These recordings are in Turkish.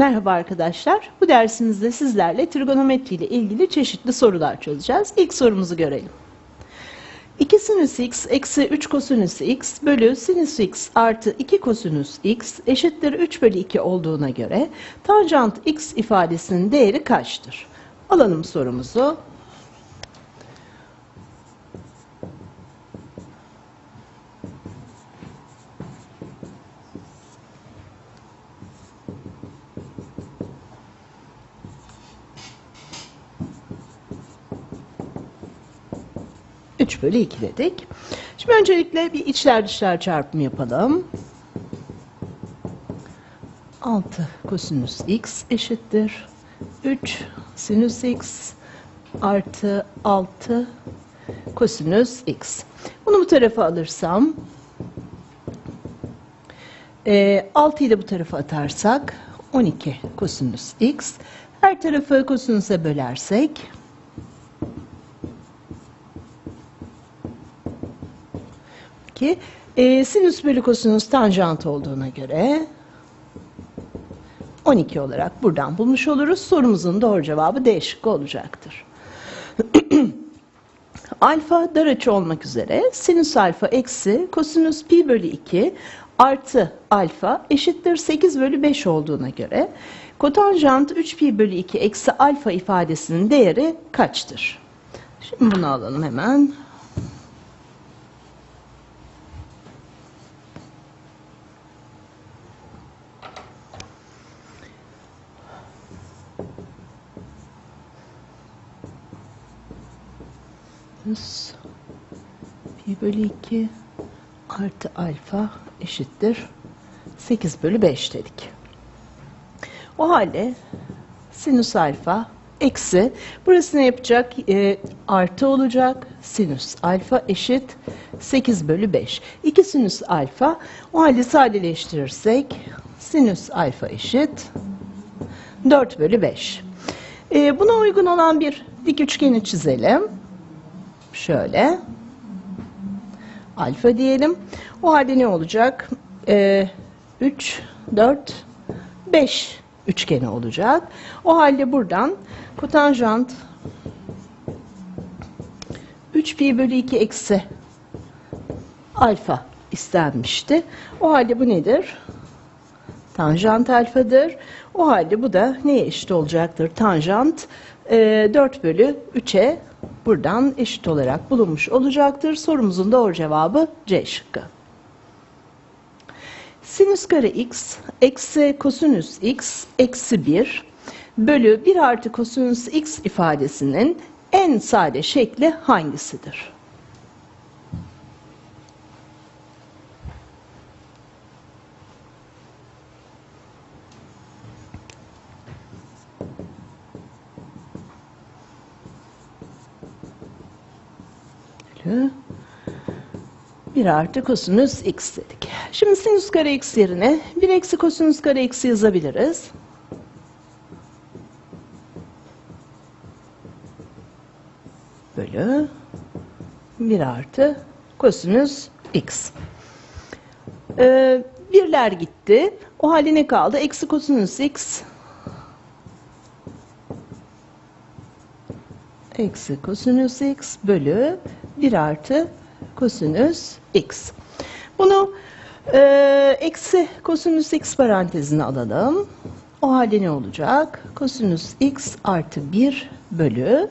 Merhaba arkadaşlar. Bu dersimizde sizlerle trigonometri ile ilgili çeşitli sorular çözeceğiz. İlk sorumuzu görelim. 2 sinüs x eksi 3 kosinüs x bölü sinüs x artı 2 kosinüs x eşittir 3 bölü 2 olduğuna göre tanjant x ifadesinin değeri kaçtır? Alalım sorumuzu. Üç bölü 2 dedik. Şimdi öncelikle bir içler dışlar çarpımı yapalım. 6 kosinüs x eşittir. 3 sinüs x artı 6 kosinüs x. Bunu bu tarafa alırsam e, 6'yı da bu tarafa atarsak 12 kosinüs x. Her tarafı kosinüse bölersek ki e, sinüs bölü kosinüs tanjant olduğuna göre 12 olarak buradan bulmuş oluruz. Sorumuzun doğru cevabı D şıkkı olacaktır. alfa dar açı olmak üzere sinüs alfa eksi kosinüs pi bölü 2 artı alfa eşittir 8 bölü 5 olduğuna göre kotanjant 3 pi bölü 2 eksi alfa ifadesinin değeri kaçtır? Şimdi bunu alalım hemen. Sinüs pi bölü 2 artı alfa eşittir 8 bölü 5 dedik. O halde sinüs alfa eksi burası ne yapacak? E, artı olacak. Sinüs alfa eşit 8 bölü 5. 2 sinüs alfa o halde sadeleştirirsek sinüs alfa eşit 4 bölü 5. E, buna uygun olan bir dik üçgeni çizelim. Şöyle. Alfa diyelim. O halde ne olacak? Ee, 3, 4, 5 üçgeni olacak. O halde buradan kotanjant 3 pi bölü 2 eksi alfa istenmişti. O halde bu nedir? Tanjant alfadır. O halde bu da neye eşit olacaktır? Tanjant e, 4 bölü 3'e buradan eşit olarak bulunmuş olacaktır. Sorumuzun doğru cevabı C şıkkı. Sinüs kare x eksi kosinüs x eksi 1 bölü 1 artı kosinüs x ifadesinin en sade şekli hangisidir? Bölü 1 artı kosinüs x dedik. Şimdi sinüs kare x yerine 1 eksi kosinüs kare x yazabiliriz. Bölü 1 artı kosinüs x. Ee, birler gitti. O halde ne kaldı? Eksi kosinüs x eksi kosinüs x bölü 1 artı kosinüs x. Bunu e, eksi kosinüs x parantezine alalım. O halde ne olacak? Kosinüs x artı 1 bölü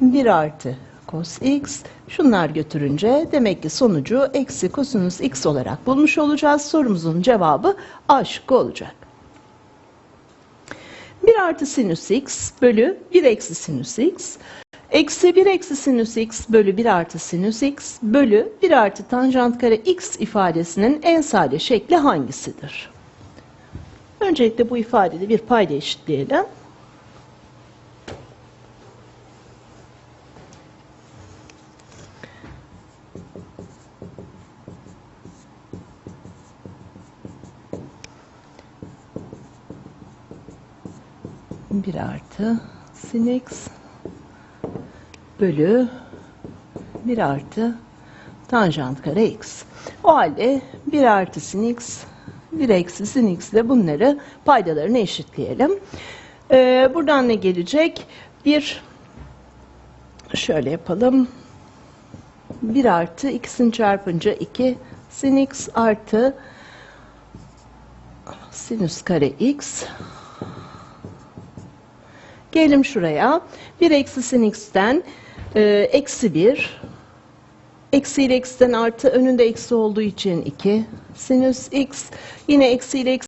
1 artı cos x. Şunlar götürünce demek ki sonucu eksi kosinüs x olarak bulmuş olacağız. Sorumuzun cevabı A şıkkı olacak. 1 artı sinüs x bölü 1 eksi sinüs x. Eksi 1 eksi sinüs x bölü 1 artı sinüs x bölü 1 artı tanjant kare x ifadesinin en sade şekli hangisidir? Öncelikle bu ifadede bir payda eşitleyelim. Bir artı sin x bölü 1 artı tanjant kare x. O halde 1 artı sin x 1 eksi sin x ile bunları paydalarını eşitleyelim. Ee, buradan ne gelecek? 1 şöyle yapalım. 1 artı ikisini çarpınca 2 sin x artı sinüs kare x Gelelim şuraya. 1 eksi sin x'ten e, eksi 1 eksi ile x'ten artı önünde eksi olduğu için 2 sinüs x yine eksi ile eksi